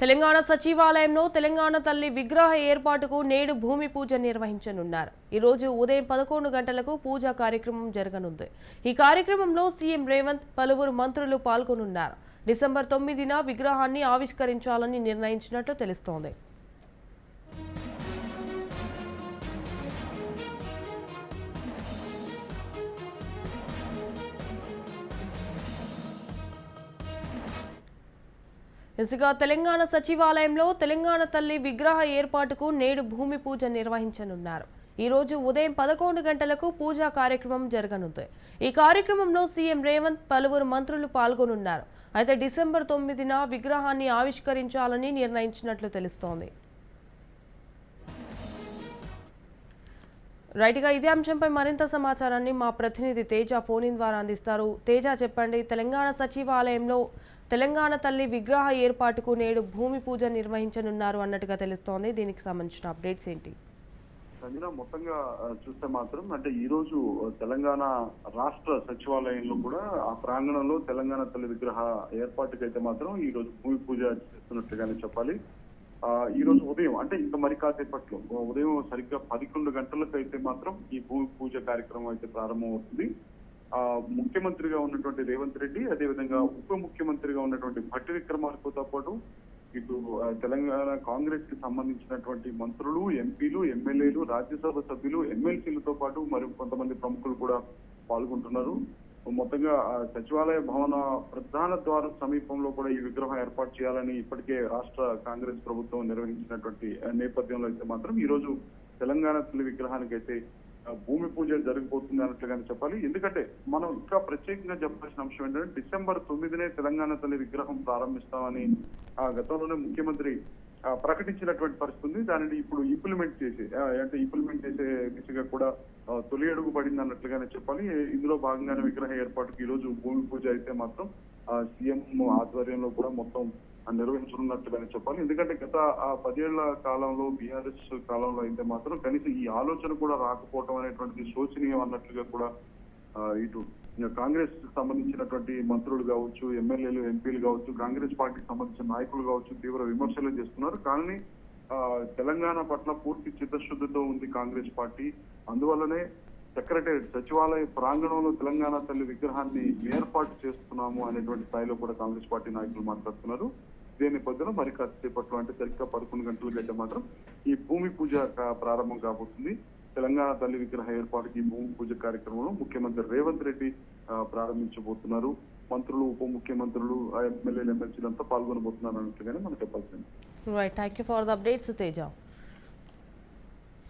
తెలంగాణ సచివాలయంలో తెలంగాణ తల్లి విగ్రహ ఏర్పాటుకు నేడు భూమి పూజ నిర్వహించనున్నారు. ఈ రోజు ఉదయం పదకొండు గంటలకు పూజా కార్యక్రమం జరగనుంది. ఈ కార్యక్రమంలో సీఎం రేవంత్ పలువురు మంత్రులు పాల్గొనున్నారు. డిసెంబర్ తొమ్మిదిన విగ్రహాన్ని ఆవిష్కరించాలని నిర్ణయించినట్లు తెలుస్తోంది. ఇసుగా తెలంగాణ సచివాలయంలో తెలంగాణ తల్లి విగ్రహ ఏర్పాటుకు నేడు భూమి పూజ నిర్వహించనున్నారు. ఈ రోజు ఉదయం పదకొండు గంటలకు పూజా కార్యక్రమం జరగనుంది. ఈ కార్యక్రమంలో సీఎం రేవంత్ పలువురు మంత్రులు పాల్గొనున్నారు. అయితే డిసెంబర్ తొమ్మిదిన విగ్రహాన్ని ఆవిష్కరించాలని నిర్ణయించినట్లు తెలుస్తోంది. రైట్గా ఇదే అంశంపై మరింత సమాచారాన్ని మా ప్రతినిధి తేజ ఫోన్ ఇన్ ద్వారా అందిస్తారు. తేజ చెప్పండి తెలంగాణ సచివాలయంలో తెలంగాణ తల్లి విగ్రహ ఏర్పాటుకు నేడు భూమి పూజ నిర్వహించనున్నారు అన్నట్టుగా తెలుస్తోంది. దీనికి సంబంధించిన అప్డేట్స్ ఏంటి? సంజన మొత్తంగా చూస్తే మాత్రం అంటే ఈ రోజు తెలంగాణ రాష్ట్ర సచివాలయంలో కూడా ఆ ప్రాంగణంలో తెలంగాణ తల్లి విగ్రహ ఏర్పాటుకైతే మాత్రం ఈ రోజు భూమి పూజ చేస్తున్నట్టుగానే చెప్పాలి. ఆ ఈ రోజు ఉదయం అంటే ఇంకా మరి కాసేపట్లో ఉదయం సరిగ్గా పదకొండు గంటలకు అయితే మాత్రం ఈ భూమి పూజ కార్యక్రమం అయితే ప్రారంభమవుతుంది. అవుతుంది ముఖ్యమంత్రిగా ఉన్నటువంటి రేవంత్ రెడ్డి అదేవిధంగా ఉప ముఖ్యమంత్రిగా ఉన్నటువంటి భట్టి విక్రమార్కతో పాటు ఇటు తెలంగాణ కాంగ్రెస్కి సంబంధించినటువంటి మంత్రులు ఎంపీలు ఎమ్మెల్యేలు రాజ్యసభ సభ్యులు ఎమ్మెల్సీలతో పాటు మరి కొంతమంది ప్రముఖులు కూడా పాల్గొంటున్నారు. మొత్తంగా ఆ, సచివాలయ భవన ప్రధాన ద్వారం సమీపంలో కూడా ఈ విగ్రహం ఏర్పాటు చేయాలని ఇప్పటికే రాష్ట్ర కాంగ్రెస్ ప్రభుత్వం నిర్వహించినటువంటి నేపథ్యంలో అయితే మాత్రం ఈ రోజు తెలంగాణ తల్లి విగ్రహానికి అయితే భూమి పూజ జరిగిపోతుంది అన్నట్లుగానే చెప్పాలి. ఎందుకంటే మనం ఇంకా ప్రత్యేకంగా చెప్పాల్సిన అంశం ఏంటంటే డిసెంబర్ తొమ్మిదినే తెలంగాణ తల్లి విగ్రహం ప్రారంభిస్తామని ఆ గతంలోనే ముఖ్యమంత్రి ప్రకటించినటువంటి పరిస్థితి దానిని ఇప్పుడు ఇంప్లిమెంట్ చేసి అంటే ఇంప్లిమెంట్ చేసే దిశగా కూడా తొలి అడుగు పడింది అన్నట్లుగానే చెప్పాలి. ఇందులో భాగంగానే విగ్రహ ఏర్పాటుకు ఈ రోజు భూమి పూజ అయితే మాత్రం సీఎం ఆధ్వర్యంలో కూడా మొత్తం నిర్వహించనున్నట్టుగానే చెప్పాలి. ఎందుకంటే గత ఆ పదేళ్ళ కాలంలో బీఆర్ఎస్ కాలంలో అయితే మాత్రం కనీసం ఈ ఆలోచన కూడా రాకపోవటం అనేటువంటిది శోచనీయం అన్నట్లుగా కూడా ఇటు ఇంకా కాంగ్రెస్ సంబంధించినటువంటి మంత్రులు కావచ్చు ఎమ్మెల్యేలు ఎంపీలు కావచ్చు కాంగ్రెస్ పార్టీకి సంబంధించిన నాయకులు కావచ్చు తీవ్ర విమర్శలు చేస్తున్నారు. కానీ తెలంగాణ పట్ల పూర్తి చిత్తశుద్ధితో ఉంది కాంగ్రెస్ పార్టీ. అందువల్లనే సెక్రటరీ సచివాలయ ప్రాంగణంలో తెలంగాణ తల్లి విగ్రహాన్ని ఏర్పాటు చేస్తున్నాము అనేటువంటి స్థాయిలో కూడా కాంగ్రెస్ పార్టీ నాయకులు మాట్లాడుతున్నారు. ఇదే నేపథ్యంలో మరి కాసేపట్లో అంటే సరిగ్గా పదకొండు గంటలకు అయితే మాత్రం ఈ భూమి పూజ ప్రారంభం కాబోతుంది. తెలంగాణ తల్లి విగ్రహ ఏర్పాటుకి ఈ భూమి పూజ కార్యక్రమంలో ముఖ్యమంత్రి రేవంత్ రెడ్డి ప్రారంభించబోతున్నారు. మంత్రులు ఉప ముఖ్యమంత్రులు ఎమ్మెల్యేలు ఎమ్మెల్సీలు అంతా పాల్గొనబోతున్నారు అన్నట్లుగానే మనం చెప్పాల్సింది. Right thank you for the updates Teja